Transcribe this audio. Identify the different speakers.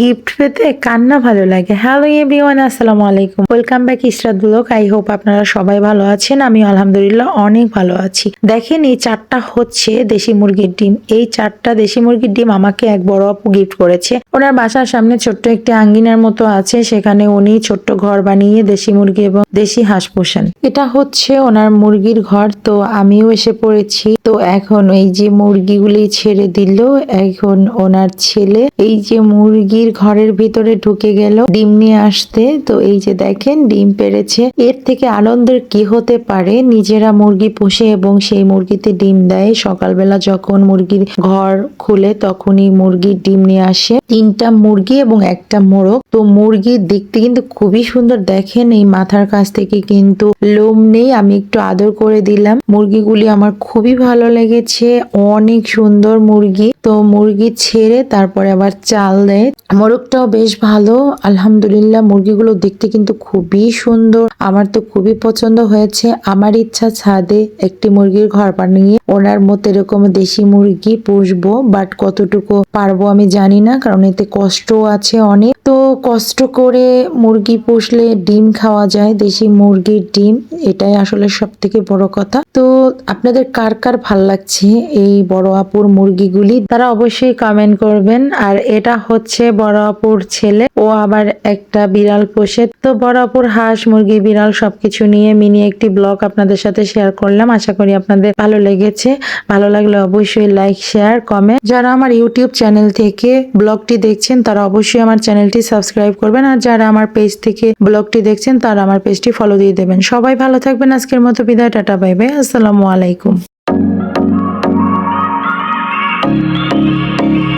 Speaker 1: Gift পেতে কান্না ভালো লাগে। হ্যালো এভরিওয়ান আসসালামু আলাইকুম। Welcome back Israt blog I hope আপনারা সবাই ভালো আছেন। আমি আলহামদুলিল্লাহ অনেক ভালো আছি। দেখেন এই চারটা হচ্ছে দেশি মুরগির ডিম। এই চারটা দেশি মুরগির ডিম আমাকে এক বড় আপু গিফট করেছে। ওনার বাসার সামনে ছোট্ট একটি আঙ্গিনার মতো আছে, সেখানে উনি ছোট্ট ঘর বানিয়ে দেশি মুরগি এবং দেশি হাঁস পোষেন। এটা হচ্ছে ওনার মুরগির ঘর, তো আমিও এসে পড়েছি। তো এখন এই যে মুরগিগুলি ছেড়ে দিল, এখন ওনার ছেলে এই যে মুরগির ঘরের ভিতরে ঢুকে গেল ডিম নিয়ে আসতে। তো এই যে দেখেন, ডিম পেড়েছে। এর থেকে আনন্দের কি হতে পারে? নিজেরা মুরগি পোষে এবং সেই মুরগিতে ডিম দেয়। সকালবেলা যখন মুরগির ঘর খুলে, তখনই মুরগির ডিম নিয়ে আসে। তিনটা মুরগি এবং একটা মোরগ। তো মুরগি দেখতে কিন্তু খুবই সুন্দর। দেখেন এই মাথার কাছ থেকে কিন্তু লোম নেই। আমি একটু আদর করে দিলাম। মুরগিগুলি আমার খুবই ভালো লেগেছে। অনেক সুন্দর মুরগি। তো মুরগি ছেড়ে তারপরে আবার চাল দেয়। মোরগটাও বেশ ভালো। আলহামদুলিল্লাহ, মুরগিগুলো দেখতে কিন্তু খুবই সুন্দর। আমার তো খুবই পছন্দ হয়েছে। আমার ইচ্ছা ছাদে একটি মুরগির ঘর বানিয়ে ওনার মতো এরকম দেশি মুরগি পুষবো। বাট কতটুকু পারব আমি জানি না। কারণ এতে কষ্টও আছে অনেক। তো কষ্ট করে মুরগি পুষলে ডিম খাওয়া যায়, দেশি মুরগির ডিম, এটাই আসলে সব থেকে বড় কথা। তো আপনাদের কার কার ভালো লাগছে এই বড় আপুর মুরগিগুলি? তারা অবশ্যই কমেন্ট করবেন। আর এটা হচ্ছে বড় আপুর ছেলে। ও আবার একটা বিড়াল পোষে। তো বড় আপুর হাঁস, মুরগি, বিড়াল সবকিছু নিয়ে মিনি একটি ব্লগ আপনাদের সাথে শেয়ার করলাম। আশা করি আপনাদের ভালো লেগেছে। ভালো লাগলে অবশ্যই লাইক শেয়ার কমেন্ট যারা আমার ইউটিউব চ্যানেল থেকে ব্লগটি দেখছেন তারা অবশ্যই আমার চ্যানেলটি সাবস্ক্রাইব করবেন। আর যারা আমার পেজ থেকে ব্লগটি দেখছেন, তারা আমার পেজটি ফলো দিয়ে দেবেন। সবাই ভালো থাকবেন। আজকের মতো বিদায়, টাটা, বাই বাই। আসসালামু আলাইকুম।